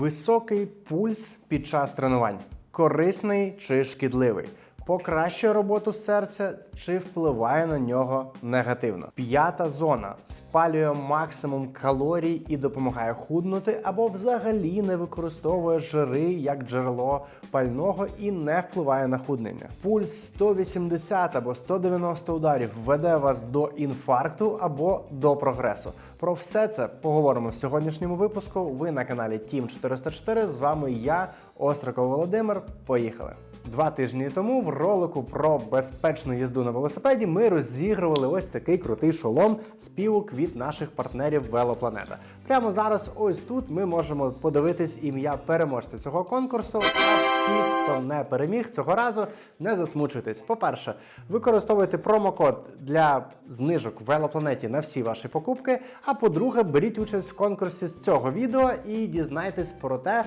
Високий пульс під час тренувань корисний чи шкідливий? Покращує роботу серця чи впливає на нього негативно. П'ята зона спалює максимум калорій і допомагає худнути, або взагалі не використовує жири як джерело пального і не впливає на худнення. Пульс 180 або 190 ударів веде вас до інфаркту або до прогресу. Про все це поговоримо в сьогоднішньому випуску. Ви на каналі Team 404. З вами я, Остриков Володимир. Поїхали. Два тижні тому в ролику про безпечну їзду на велосипеді ми розігрували ось такий крутий шолом співок від наших партнерів Велопланета. Прямо зараз, ось тут, ми можемо подивитись ім'я переможця цього конкурсу. А всі, хто не переміг цього разу, не засмучуйтесь. По-перше, використовуйте промокод для знижок в велопланеті на всі ваші покупки. А по-друге, беріть участь в конкурсі з цього відео і дізнайтесь про те,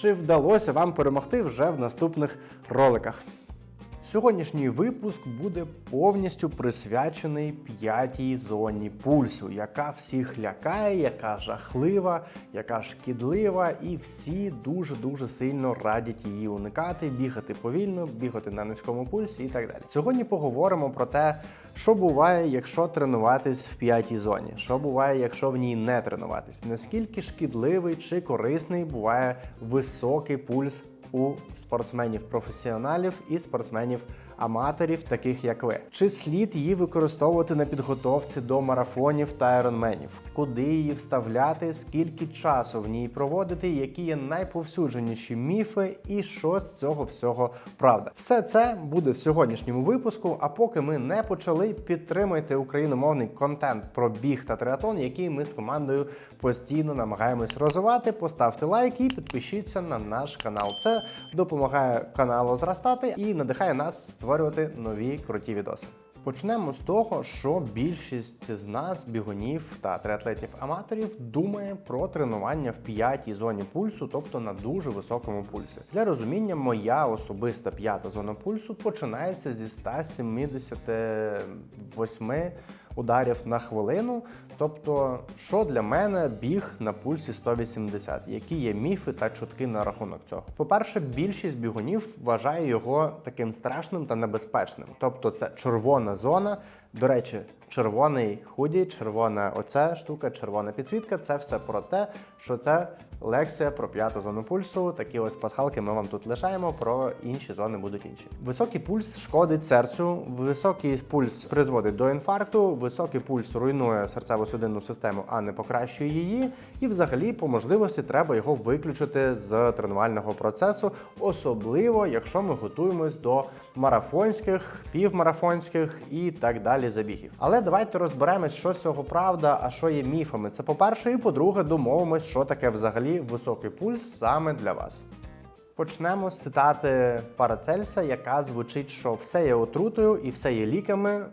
чи вдалося вам перемогти вже в наступних роликах. Сьогоднішній випуск буде повністю присвячений п'ятій зоні пульсу, яка всіх лякає, яка жахлива, яка шкідлива, і всі дуже дуже сильно радять її уникати, бігати повільно, бігати на низькому пульсі і так далі. Сьогодні поговоримо про те, що буває, якщо тренуватись в п'ятій зоні, що буває, якщо в ній не тренуватись, наскільки шкідливий чи корисний буває високий пульс у спортсменів-професіоналів і спортсменів-аматорів, таких як ви. Чи слід її використовувати на підготовці до марафонів та айронменів? Куди її вставляти, скільки часу в ній проводити, які є найповсюдженіші міфи, і що з цього всього правда? Все це буде в сьогоднішньому випуску. А поки ми не почали, підтримайте україномовний контент про біг та триатлон, який ми з командою постійно намагаємось розвивати. Поставте лайк і підпишіться на наш канал. Це допомагає каналу зростати і надихає нас створювати нові круті відоси. Почнемо з того, що більшість з нас, бігунів та триатлетів-аматорів, думає про тренування в п'ятій зоні пульсу, тобто на дуже високому пульсі. Для розуміння, моя особиста п'ята зона пульсу починається зі 178 ударів на хвилину. Тобто, що для мене біг на пульсі 180, які є міфи та чутки на рахунок цього. По-перше, більшість бігунів вважає його таким страшним та небезпечним. Тобто, це червона зона. До речі, червоний худі, червона оця штука, червона підсвітка це все про те, що це лекція про п'яту зону пульсу. Такі ось пасхалки ми вам тут лишаємо. Про інші зони будуть інші. Високий пульс шкодить серцю, високий пульс призводить до інфаркту, високий пульс руйнує серцево-судинну систему, а не покращує її. І, взагалі, по можливості треба його виключити з тренувального процесу, особливо якщо ми готуємось до марафонських, півмарафонських і так далі забігів. Але давайте розберемось, що з цього правда, а що є міфами. Це по-перше, і по-друге, домовимось, що таке взагалі високий пульс саме для вас. Почнемо з цитати Парацельса, яка звучить, що все є отрутою і все є ліками.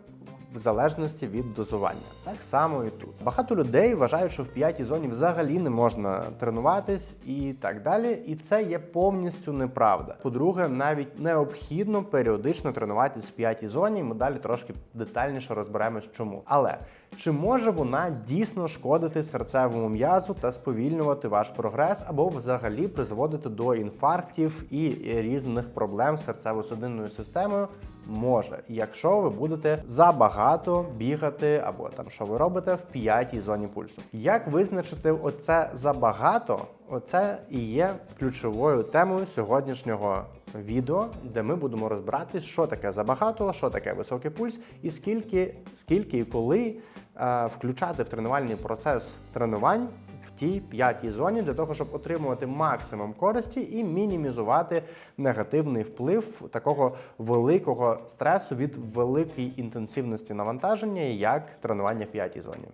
В залежності від дозування, так само і тут. Багато людей вважають, що в п'ятій зоні взагалі не можна тренуватись і так далі. І це є повністю неправда. По-друге, навіть необхідно періодично тренуватись в п'ятій зоні. Ми далі трошки детальніше розберемось, чому. Але чи може вона дійсно шкодити серцевому м'язу та сповільнювати ваш прогрес, або взагалі призводити до інфарктів і різних проблем з серцево-судинною системою? Може, якщо ви будете забагато бігати, або там що ви робите в п'ятій зоні пульсу. Як визначити оце забагато? Оце і є ключовою темою сьогоднішнього відео, де ми будемо розбиратись, що таке забагато, що таке високий пульс, і скільки, скільки і коли е, включати в тренувальний процес тренувань в тій п'ятій зоні для того, щоб отримувати максимум користі і мінімізувати негативний вплив такого великого стресу від великої інтенсивності навантаження, як тренування в п'ятій зоні.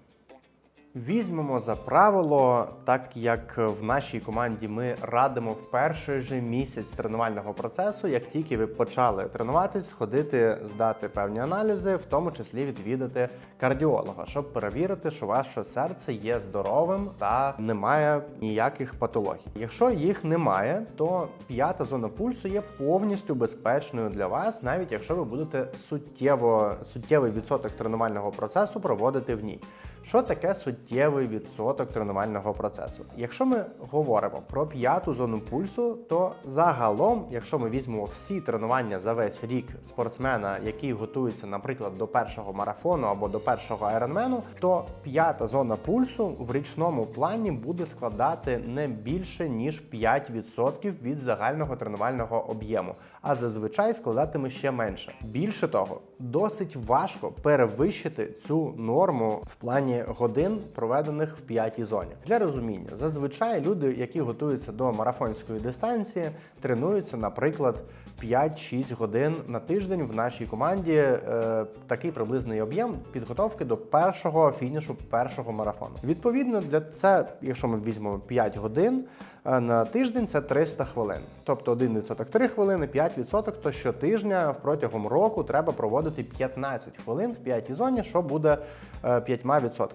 Візьмемо за правило, так як в нашій команді ми радимо в перший же місяць тренувального процесу, як тільки ви почали тренуватись, ходити, здати певні аналізи, в тому числі відвідати кардіолога, щоб перевірити, що ваше серце є здоровим та немає ніяких патологій. Якщо їх немає, то п'ята зона пульсу є повністю безпечною для вас, навіть якщо ви будете суттєво суттєвий відсоток тренувального процесу проводити в ній. Що таке суттєвий відсоток тренувального процесу? Якщо ми говоримо про п'яту зону пульсу, то загалом, якщо ми візьмемо всі тренування за весь рік спортсмена, який готується, наприклад, до першого марафону або до першого айронмену, то п'ята зона пульсу в річному плані буде складати не більше ніж 5% від загального тренувального об'єму, а зазвичай складатиме ще менше. Більше того, досить важко перевищити цю норму в плані годин, проведених в п'ятій зоні. Для розуміння, зазвичай люди, які готуються до марафонської дистанції, тренуються, наприклад, 5-6 годин на тиждень в нашій команді. Е, такий приблизний об'єм підготовки до першого фінішу першого марафону. Відповідно, для це, якщо ми візьмемо 5 годин е, на тиждень, це 300 хвилин. Тобто 1% 3 хвилини, 5% то щотижня протягом року треба проводити 15 хвилин в п'ятій зоні, що буде е, 5%.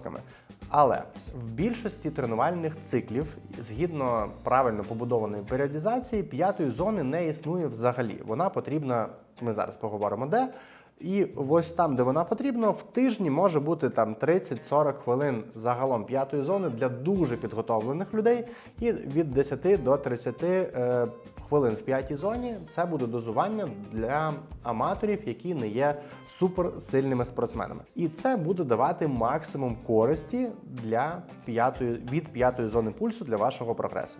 Але в більшості тренувальних циклів, згідно правильно побудованої періодизації, п'ятої зони не існує взагалі. Вона потрібна, ми зараз поговоримо де. І ось там, де вона потрібна, в тижні може бути там 30-40 хвилин загалом п'ятої зони для дуже підготовлених людей, і від 10 до 30 е, хвилин в п'ятій зоні це буде дозування для аматорів, які не є суперсильними спортсменами. І це буде давати максимум користі для п'ятої від п'ятої зони пульсу для вашого прогресу.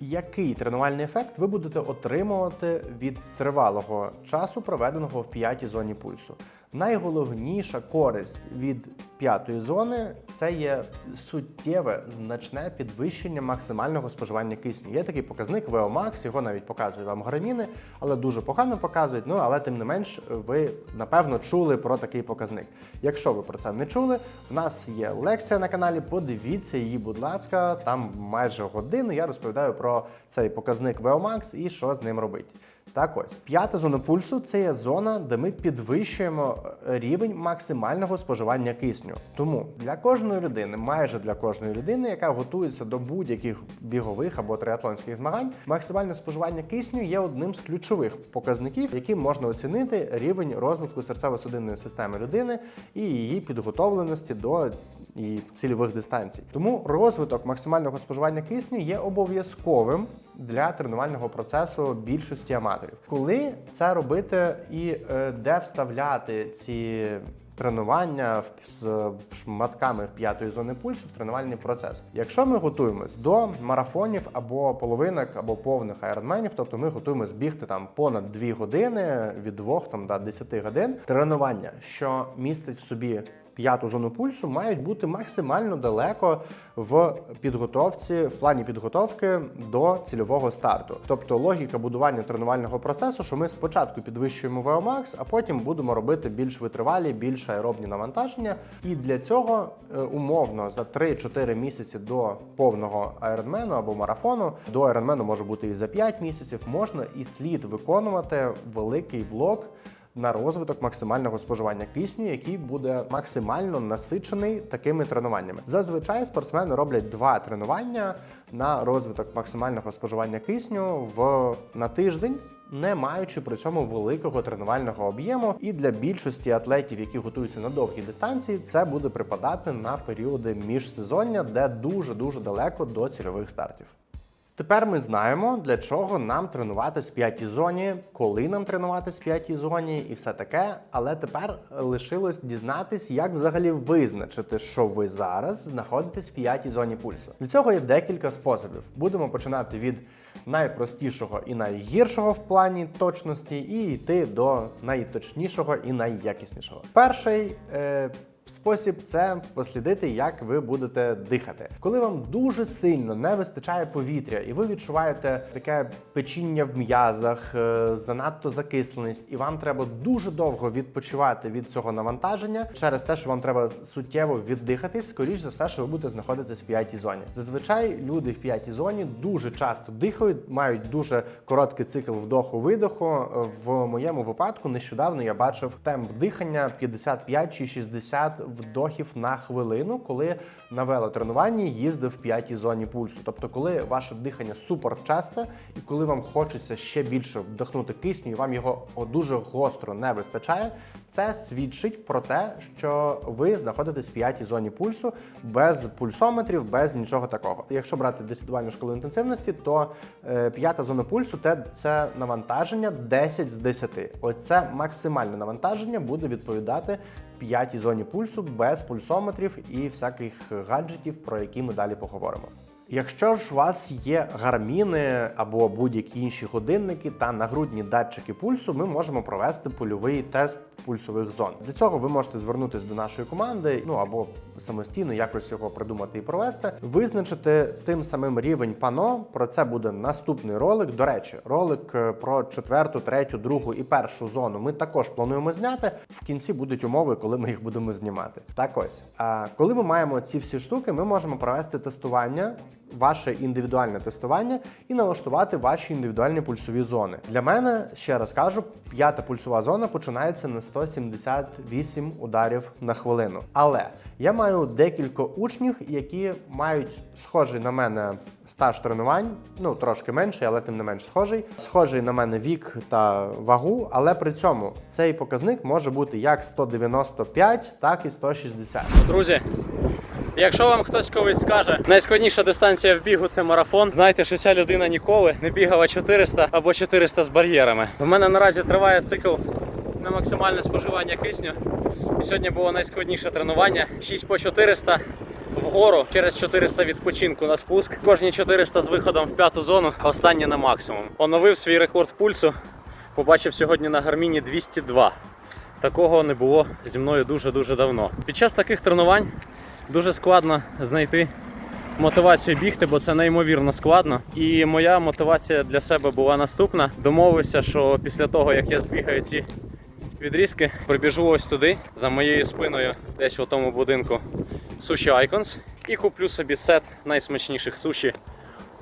Який тренувальний ефект ви будете отримувати від тривалого часу, проведеного в п'ятій зоні пульсу? Найголовніша користь від п'ятої зони це є суттєве значне підвищення максимального споживання кисню. Є такий показник VO-Max, його навіть показують вам граміни, але дуже погано показують. Ну але тим не менш, ви напевно чули про такий показник. Якщо ви про це не чули, в нас є лекція на каналі. Подивіться її, будь ласка, там майже годину я розповідаю про цей показник VO-Max і що з ним робити. Так ось п'ята зона пульсу це є зона, де ми підвищуємо е, рівень максимального споживання кисню. Тому для кожної людини, майже для кожної людини, яка готується до будь-яких бігових або триатлонських змагань, максимальне споживання кисню є одним з ключових показників, яким можна оцінити рівень розвитку серцево-судинної системи людини і її підготовленості до і цільових дистанцій. Тому розвиток максимального споживання кисню є обов'язковим для тренувального процесу більшості аматорів. Коли це робити і е, де вставляти ці тренування з шматками п'ятої зони пульсу в тренувальний процес. Якщо ми готуємось до марафонів або половинок, або повних айронменів, тобто ми готуємось бігти там понад 2 години від 2 там, до 10 годин, тренування, що містить в собі п'яту зону пульсу мають бути максимально далеко в підготовці, в плані підготовки до цільового старту. Тобто логіка будування тренувального процесу, що ми спочатку підвищуємо VO-Max, а потім будемо робити більш витривалі, більш аеробні навантаження. І для цього е, умовно за 3-4 місяці до повного айронмену або марафону, до айронмену може бути і за 5 місяців, можна і слід виконувати великий блок на розвиток максимального споживання кисню, який буде максимально насичений такими тренуваннями. Зазвичай спортсмени роблять два тренування на розвиток максимального споживання кисню в на тиждень. Не маючи при цьому великого тренувального об'єму, і для більшості атлетів, які готуються на довгі дистанції, це буде припадати на періоди міжсезоння, де дуже дуже далеко до цільових стартів. Тепер ми знаємо, для чого нам тренуватись в п'ятій зоні, коли нам тренуватись в п'ятій зоні і все таке. Але тепер лишилось дізнатись, як взагалі визначити, що ви зараз знаходитесь в п'ятій зоні пульсу. Для цього є декілька способів. Будемо починати від найпростішого і найгіршого в плані точності, і йти до найточнішого і найякіснішого. Перший е, Спосіб це послідити, як ви будете дихати. Коли вам дуже сильно не вистачає повітря, і ви відчуваєте таке печіння в м'язах, е, занадто закисленість, і вам треба дуже довго відпочивати від цього навантаження через те, що вам треба суттєво віддихатись, скоріш за все, що ви будете знаходитись в п'ятій зоні. Зазвичай люди в п'ятій зоні дуже часто дихають, мають дуже короткий цикл вдоху-видоху. В моєму випадку нещодавно я бачив темп дихання 55 чи 60 вдохів на хвилину, коли на велотренуванні їздив в п'ятій зоні пульсу. Тобто, коли ваше дихання супер часте, і коли вам хочеться ще більше вдохнути кисню, і вам його дуже гостро не вистачає, це свідчить про те, що ви знаходитесь в п'ятій зоні пульсу без пульсометрів, без нічого такого. Якщо брати десятивальну шкалу інтенсивності, то е, п'ята зона пульсу це навантаження 10 з 10. Оце максимальне навантаження буде відповідати п'ятій зоні пульсу без пульсометрів і всяких гаджетів, про які ми далі поговоримо. Якщо ж у вас є гарміни або будь-які інші годинники та нагрудні датчики пульсу, ми можемо провести польовий тест пульсових зон. Для цього ви можете звернутися до нашої команди, ну або самостійно якось його придумати і провести, визначити тим самим рівень пано. Про це буде наступний ролик. До речі, ролик е, про четверту, третю, другу і першу зону ми також плануємо зняти. В кінці будуть умови, коли ми їх будемо знімати. Так ось, а коли ми маємо ці всі штуки, ми можемо провести тестування ваше індивідуальне тестування і налаштувати ваші індивідуальні пульсові зони. Для мене ще раз кажу, п'ята пульсова зона починається на 178 ударів на хвилину. Але я маю декілька учнів, які мають схожий на мене стаж тренувань, ну трошки менший, але тим не менш схожий. Схожий на мене вік та вагу, але при цьому цей показник може бути як 195, так і 160. Друзі, якщо вам хтось колись скаже, найскладніша дистанція в бігу це марафон, знайте, що ця людина ніколи не бігала 400 або 400 з бар'єрами. У мене наразі триває цикл на максимальне споживання кисню. І сьогодні було найскладніше тренування. 6 по 400 вгору, через 400 відпочинку на спуск. Кожні 400 з виходом в п'яту зону, а останні на максимум. Оновив свій рекорд пульсу. Побачив сьогодні на гарміні 202. Такого не було зі мною дуже-дуже давно. Під час таких тренувань дуже складно знайти мотивацію бігти, бо це неймовірно складно. І моя мотивація для себе була наступна. Домовився, що після того, як я збігаю ці відрізки, прибіжу ось туди, за моєю спиною, десь в тому будинку Sushi Icons, і куплю собі сет найсмачніших суші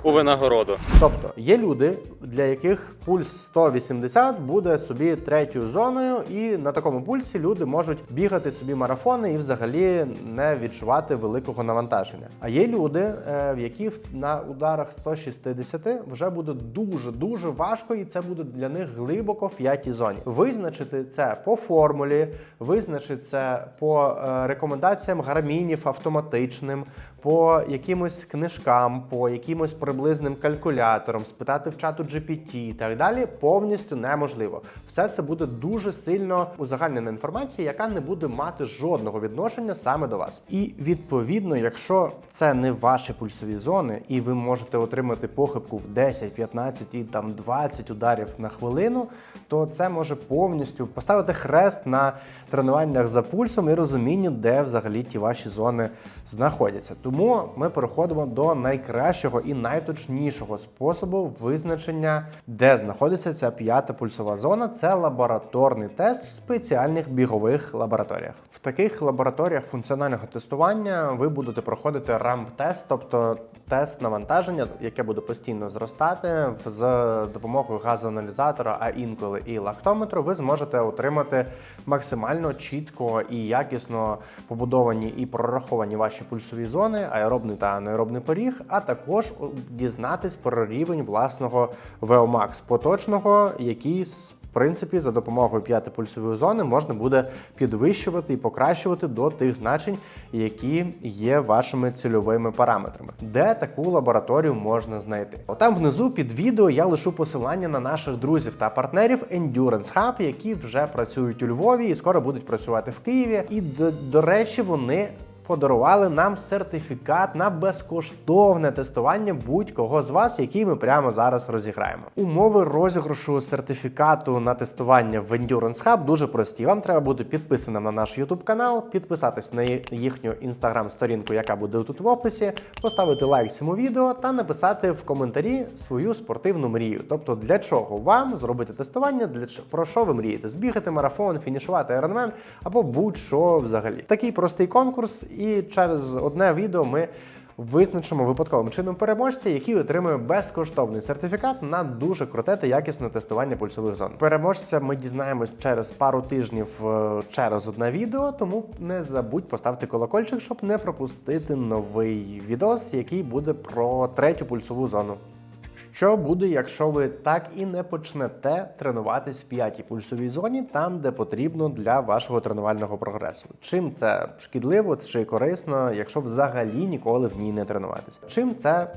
у винагороду. Тобто є люди, для яких пульс 180 буде собі третьою зоною, і на такому пульсі люди можуть бігати собі марафони і взагалі не відчувати великого навантаження. А є люди, е, в яких на ударах 160 вже буде дуже дуже важко, і це буде для них глибоко в п'ятій зоні. Визначити це по формулі, визначити це по е, рекомендаціям гармінів автоматичним, по якимось книжкам, по якимось приблизним калькуляторам, спитати в чату GPT і так далі, повністю неможливо. Все це буде дуже сильно узагальнена інформація, яка не буде мати жодного відношення саме до вас. І відповідно, якщо це не ваші пульсові зони, і ви можете отримати похибку в 10, 15 і там 20 ударів на хвилину, то це може повністю поставити хрест на тренуваннях за пульсом і розумінню, де взагалі ті ваші зони знаходяться. Тому ми переходимо до найкращого і найточнішого способу визначення, де знаходиться ця п'ята пульсова зона. Це лабораторний тест в спеціальних бігових лабораторіях. В таких лабораторіях функціонального тестування ви будете проходити рамп-тест, тобто тест навантаження, яке буде постійно зростати з допомогою газоаналізатора, а інколи і лактометру. Ви зможете отримати максимально чітко і якісно побудовані і прораховані ваші пульсові зони, аеробний та анаеробний поріг, а також дізнатись про рівень власного VO-Max поточного, який в принципі, за допомогою п'ятої пульсової зони можна буде підвищувати і покращувати до тих значень, які є вашими цільовими параметрами. Де таку лабораторію можна знайти? Отам внизу під відео я лишу посилання на наших друзів та партнерів Endurance Hub, які вже працюють у Львові і скоро будуть працювати в Києві. І до, до речі, вони подарували нам сертифікат на безкоштовне тестування будь-кого з вас, який ми прямо зараз розіграємо. Умови розіграшу сертифікату на тестування в Endurance Hub дуже прості. Вам треба бути підписаним на наш YouTube канал, підписатись на їхню інстаграм сторінку, яка буде тут в описі, поставити лайк цьому відео та написати в коментарі свою спортивну мрію. Тобто, для чого вам зробити тестування, для чого- про що ви мрієте? Збігати марафон, фінішувати Ironman або будь-що взагалі. Такий простий конкурс, і через одне відео ми визначимо випадковим чином переможця, який отримує безкоштовний сертифікат на дуже круте та якісне тестування пульсових зон. Переможця ми дізнаємось через пару тижнів е, через одне відео, тому не забудь поставити колокольчик, щоб не пропустити новий відос, який буде про третю пульсову зону. Що буде, якщо ви так і не почнете тренуватись в п'ятій пульсовій зоні, там, де потрібно для вашого тренувального прогресу? Чим це шкідливо чи корисно, якщо взагалі ніколи в ній не тренуватися? Чим це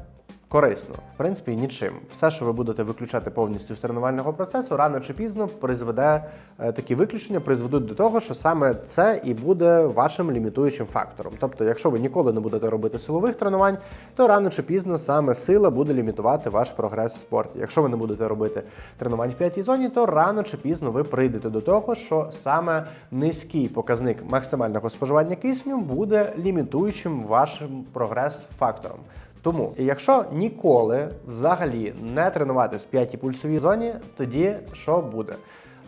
корисно? В принципі, нічим. Все, що ви будете виключати повністю з тренувального процесу, рано чи пізно призведе е, такі виключення, призведуть до того, що саме це і буде вашим лімітуючим фактором. Тобто, якщо ви ніколи не будете робити силових тренувань, то рано чи пізно саме сила буде лімітувати ваш прогрес в спорті. Якщо ви не будете робити тренувань в п'ятій зоні, то рано чи пізно ви прийдете до того, що саме низький показник максимального споживання кисню буде лімітуючим вашим прогрес фактором. Тому, якщо ніколи взагалі не тренуватись в п'ятій пульсовій зоні, тоді що буде?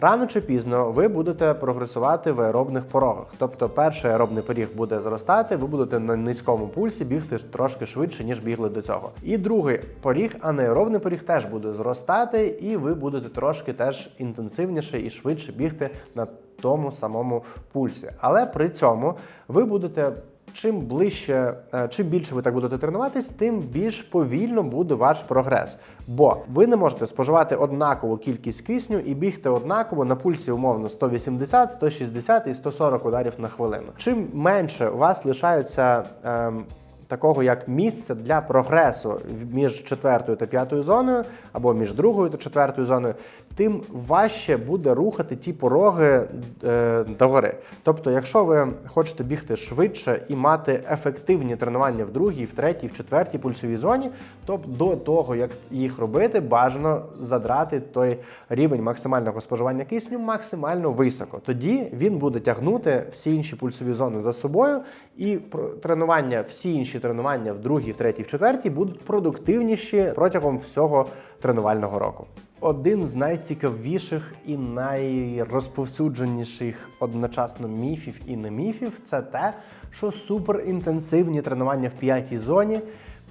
Рано чи пізно ви будете прогресувати в аеробних порогах. Тобто перший аеробний поріг буде зростати, ви будете на низькому пульсі бігти трошки швидше, ніж бігли до цього. І другий поріг, анаеробний поріг, теж буде зростати, і ви будете трошки теж інтенсивніше і швидше бігти на тому самому пульсі. Але при цьому ви будете Чим ближче, е, чим більше ви так будете тренуватись, тим більш повільно буде ваш прогрес. Бо ви не можете споживати однакову кількість кисню і бігти однаково на пульсі умовно 180, 160 і 140 ударів на хвилину. Чим менше у вас лишаються. Ем, Такого як місце для прогресу між четвертою та п'ятою зоною, або між другою та четвертою зоною, тим важче буде рухати ті пороги е, догори. Тобто, якщо ви хочете бігти швидше і мати ефективні тренування в другій, в третій, в четвертій пульсовій зоні, то до того, як їх робити, бажано задрати той рівень максимального споживання кисню максимально високо. Тоді він буде тягнути всі інші пульсові зони за собою, і тренування, всі інші тренування в другій, в третій, в четвертій будуть продуктивніші протягом всього тренувального року. Один з найцікавіших і найрозповсюдженіших одночасно міфів і не міфів це те, що суперінтенсивні тренування в п'ятій зоні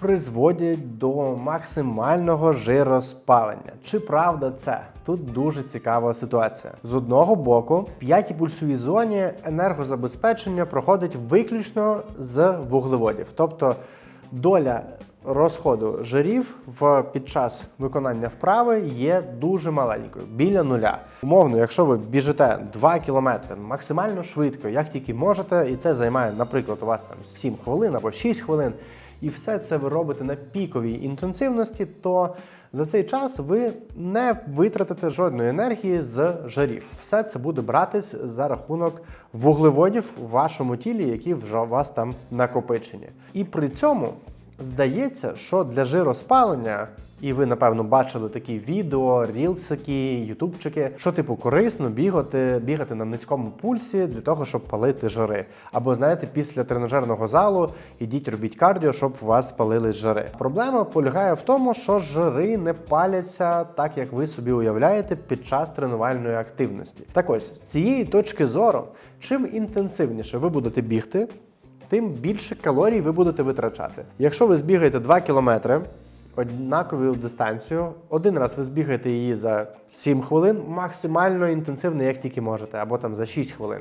призводять до максимального жироспалення. Чи правда це? Тут дуже цікава ситуація. З одного боку, в п'ятій пульсовій зоні енергозабезпечення проходить виключно з вуглеводів, тобто доля розходу жирів в під час виконання вправи є дуже маленькою, біля нуля. Умовно, якщо ви біжите 2 кілометри максимально швидко, як тільки можете, і це займає, наприклад, у вас там 7 хвилин або 6 хвилин, і все це ви робите на піковій інтенсивності, то за цей час ви не витратите жодної енергії з жирів. Все це буде братись за рахунок вуглеводів у вашому тілі, які вже у вас там накопичені. І при цьому здається, що для жироспалення. І ви, напевно, бачили такі відео, рілсики, ютубчики, що типу корисно бігати, бігати на низькому пульсі для того, щоб палити жири. Або знаєте, після тренажерного залу ідіть робіть кардіо, щоб у вас палили жири. Проблема полягає в тому, що жири не паляться так, як ви собі уявляєте під час тренувальної активності. Так ось з цієї точки зору, чим інтенсивніше ви будете бігти, тим більше калорій ви будете витрачати. Якщо ви збігаєте 2 кілометри, однакову дистанцію, один раз ви збігаєте її за 7 хвилин, максимально інтенсивно, як тільки можете, або там за 6 хвилин.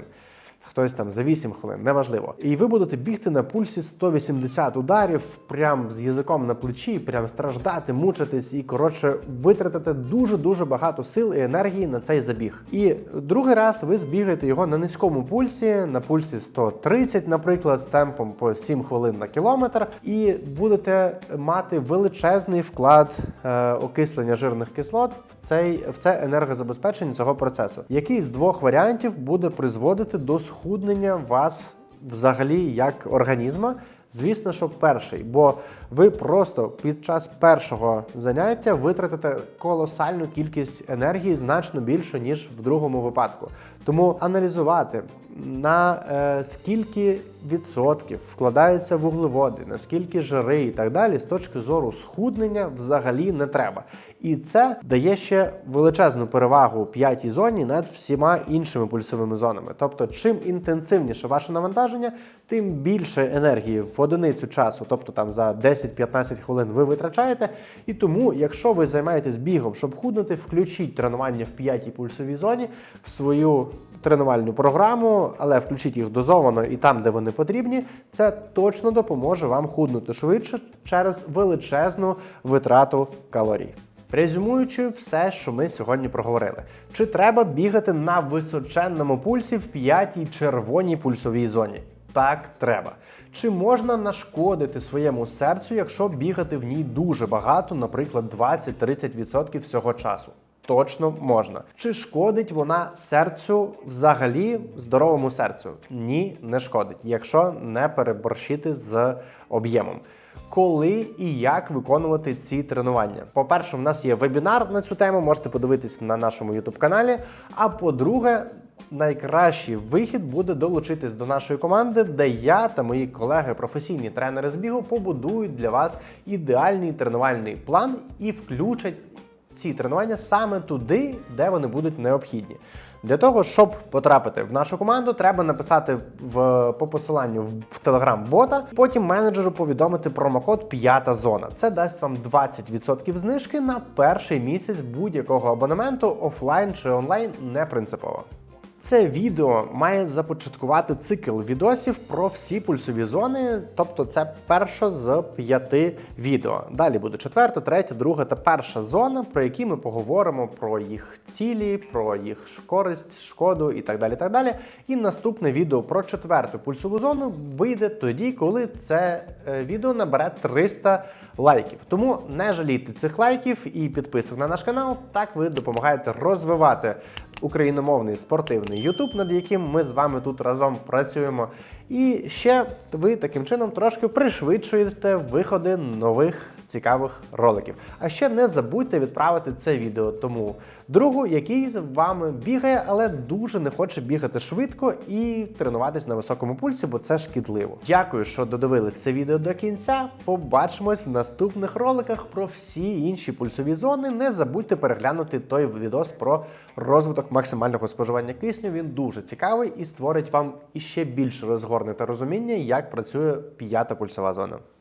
Хтось там за 8 хвилин, неважливо. І ви будете бігти на пульсі 180 ударів, прям з язиком на плечі, прям страждати, мучитись і коротше витратите дуже-дуже багато сил і енергії на цей забіг. І другий раз ви збігаєте його на низькому пульсі, на пульсі 130, наприклад, з темпом по 7 хвилин на кілометр, і будете мати величезний вклад е, окислення жирних кислот в цей в це енергозабезпечення цього процесу, який з двох варіантів буде призводити до схуднення вас взагалі як організма. Звісно, що перший, бо ви просто під час першого заняття витратите колосальну кількість енергії значно більше, ніж в другому випадку. Тому аналізувати на е, скільки відсотків вкладаються вуглеводи, наскільки жири і так далі, з точки зору схуднення взагалі не треба. І це дає ще величезну перевагу п'ятій зоні над всіма іншими пульсовими зонами. Тобто, чим інтенсивніше ваше навантаження, тим більше енергії в одиницю часу, тобто там за 10-15 хвилин ви витрачаєте. І тому, якщо ви займаєтесь бігом, щоб худнути, включіть тренування в п'ятій пульсовій зоні в свою тренувальну програму, але включіть їх дозовано і там, де вони потрібні. Це точно допоможе вам худнути швидше через величезну витрату калорій. Резюмуючи все, що ми сьогодні проговорили, чи треба бігати на височенному пульсі в п'ятій червоній пульсовій зоні? Так, треба. Чи можна нашкодити своєму серцю, якщо бігати в ній дуже багато, наприклад, 20-30% всього часу? Точно можна. Чи шкодить вона серцю взагалі здоровому серцю? Ні, не шкодить, якщо не переборщити з об'ємом. Коли і як виконувати ці тренування? По-перше, в нас є вебінар на цю тему, можете подивитись на нашому youtube каналі. А по-друге, найкращий вихід буде долучитись до нашої команди, де я та мої колеги, професійні тренери з бігу, побудують для вас ідеальний тренувальний план і включать ці тренування саме туди, де вони будуть необхідні. Для того, щоб потрапити в нашу команду, треба написати в по посиланню в телеграм-бота, потім менеджеру повідомити промокод п'ята зона. Це дасть вам 20% знижки на перший місяць будь-якого абонементу офлайн чи онлайн, не принципово. Це відео має започаткувати цикл відосів про всі пульсові зони, тобто це перша з п'яти відео. Далі буде четверта, третя, друга та перша зона, про які ми поговоримо про їх цілі, про їх користь, шкоду і так далі. так далі. І наступне відео про четверту пульсову зону вийде тоді, коли це е, відео набере 300 лайків. Тому не жалійте цих лайків і підписок на наш канал. Так ви допомагаєте розвивати україномовний спортивний YouTube, над яким ми з вами тут разом працюємо. І ще ви таким чином трошки пришвидшуєте виходи нових цікавих роликів. А ще не забудьте відправити це відео тому другу, який з вами бігає, але дуже не хоче бігати швидко і тренуватись на високому пульсі, бо це шкідливо. Дякую, що додивились це відео до кінця. Побачимось в наступних роликах про всі інші пульсові зони. Не забудьте переглянути той відос про розвиток максимального споживання кисню. Він дуже цікавий і створить вам іще більше розгорнете розуміння, як працює п'ята пульсова зона.